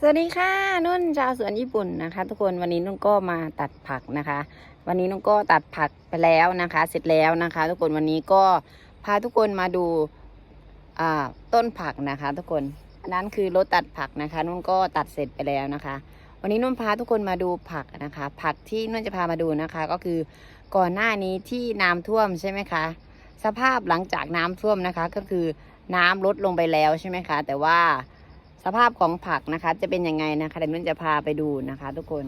สวัสดีค่ะนุ่นชาวสวนญี่ปุ่นนะคะ ทุกคนวันนี้นุ่นก็มาตัดผักนะคะ วันนี้นุ่นก็ตัดผักไปแล้วนะคะ เสร็จแล้วนะคะ ทุกคนวันนี้ก็พาทุกคนมาดูต้นผักนะคะ ทุกคนอันนั้นคือรถตัดผักนะคะ นุ่นก็ตัดเสร็จไปแล้วนะคะ วันนี้นุ่นพาทุกคนมาดูผักนะคะ ผักที่นุ่นจะพามาดูนะคะ ก็คือก่อนหน้านี้ที่น้ำท่วมใช่ไหมคะ สภาพหลังจากน้ำท่วมนะคะ ก็คือน้ำลดลงไปแล้วใช่ไหมคะ แต่ว่า สภาพของผักนะคะ จะเป็นยังไงนะคะเดี๋ยวนุ่นจะพาไปดูนะคะ ทุกคน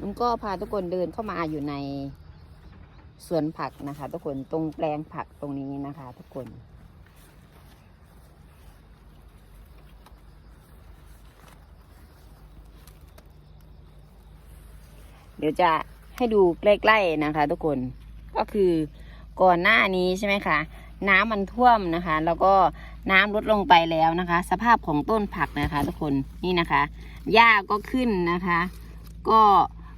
นุ้งก็พาทุกคนเดินเข้ามาอยู่ในสวนผักนะคะ ทุกคนตรงแปลงผักตรงนี้นะคะ ทุกคน เดี๋ยวจะให้ดูใกล้ๆนะคะ ทุกคนก็คือก่อนหน้านี้ใช่ไหมคะน้ำมันท่วมนะคะ แล้วก็น้ำลดลงไปแล้วนะคะ สภาพของต้นผักนะคะ ทุกคนนี่นะคะหญ้าก็ขึ้นนะคะ ก็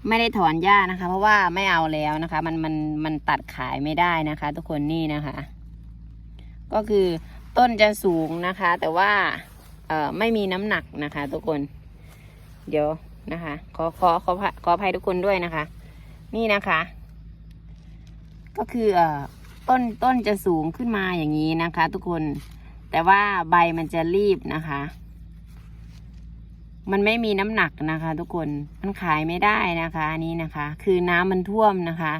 ไม่ได้ถอนหญ้านะคะ เพราะว่าไม่เอาแล้วนะคะ มันมันมันตัดขายไม่ได้นะคะ ทุกคนนี่นะคะ ก็คือต้นจะสูงนะคะ แต่ว่าเอ่อไม่มีน้ำหนักนะคะ ทุกคน เดี๋ยว นะคะ ขอขอขอขออภัยทุกคนด้วยนะคะ นี่นะคะ ก็คือเอ่อต้นต้นจะสูงขึ้นมาอย่างนี้นะคะ ทุกคนแต่ว่าใบมันจะรีบนะคะ มันไม่มีน้ำหนักนะคะ ทุกคนมันขายไม่ได้นะคะอันนี้นะคะ คือน้ำมันท่วมนะคะ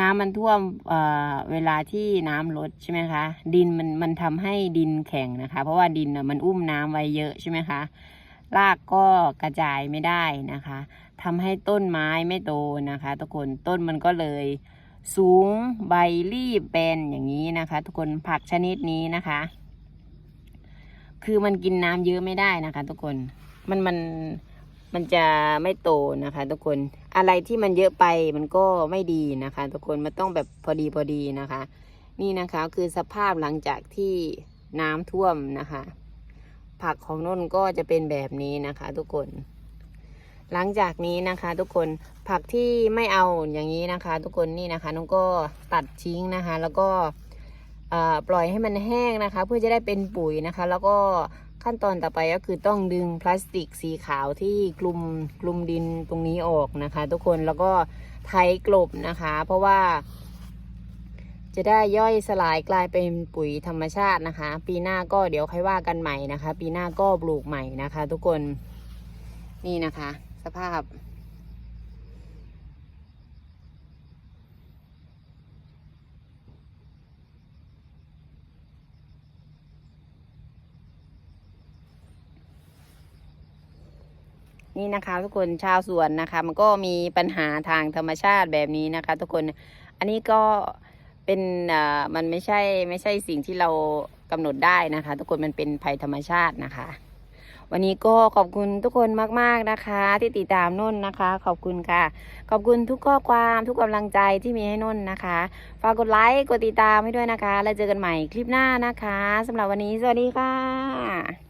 น้ำมันท่วมเอ่อเวลาที่น้ำลดใช่ไหมคะ ดินมันมันทำให้ดินแข็งนะคะ เพราะว่าดินน่ะมันอุ้มน้ำไว้เยอะใช่ไหมคะ รากก็กระจายไม่ได้นะคะทำให้ต้นไม้ไม่โตนะคะ ทุกคนต้นมันก็เลยสูงใบรีบเป็นอย่างนี้นะคะ ทุกคนผักชนิดนี้นะคะ คือมันกินน้ำเยอะไม่ได้นะคะ ทุกคนมันมันมันจะไม่โตนะคะ ทุกคนอะไรที่มันเยอะไปมันก็ไม่ดีนะคะ ทุกคนมันต้องแบบพอดีพอดีนะคะ นี่นะคะคือสภาพหลังจากที่น้ำท่วมนะคะ ผักของนุ่นก็จะเป็นแบบนี้นะคะ ทุกคน หลังจากนี้นะคะ ทุกคนผักที่ไม่เอาอย่างนี้นะคะ ทุกคนนี่นะคะนุ่นก็ตัดทิ้งนะคะ แล้วก็ปล่อยให้มันแห้งนะคะ เพื่อจะได้เป็นปุ๋ยนะคะ แล้วก็ขั้นตอนต่อไปก็คือต้องดึงพลาสติกสีขาวที่คลุมคลุมดินตรงนี้ออกนะคะ ทุกคนแล้วก็ไถกลบนะคะ เพราะว่า จะได้ย่อยสลายกลายเป็นปุ๋ยธรรมชาตินะคะ ปีหน้าก็เดี๋ยวค่อยว่ากันใหม่นะคะ ปีหน้าก็ปลูกใหม่นะคะ ทุกคนนี่นะคะ สภาพ นี่นะคะ ทุกคนชาวสวนนะคะ มันก็มีปัญหาทางธรรมชาติแบบนี้นะคะ ทุกคนอันนี้ก็ เป็นอ่ามันไม่ใช่ไม่ใช่สิ่งที่เรากำหนดได้นะคะ ทุกคนมันเป็นภัยธรรมชาตินะคะ วันนี้ก็ขอบคุณทุกคนมากๆนะคะ ที่ติดตามนุ่นนะคะ ขอบคุณค่ะ ขอบคุณทุกข้อความทุกกำลังใจที่มีให้นุ่นนะคะ ฝากกดไลค์กดติดตามให้ด้วยนะคะ แล้วเจอกันใหม่คลิปหน้านะคะสำหรับวันนี้สวัสดีค่ะ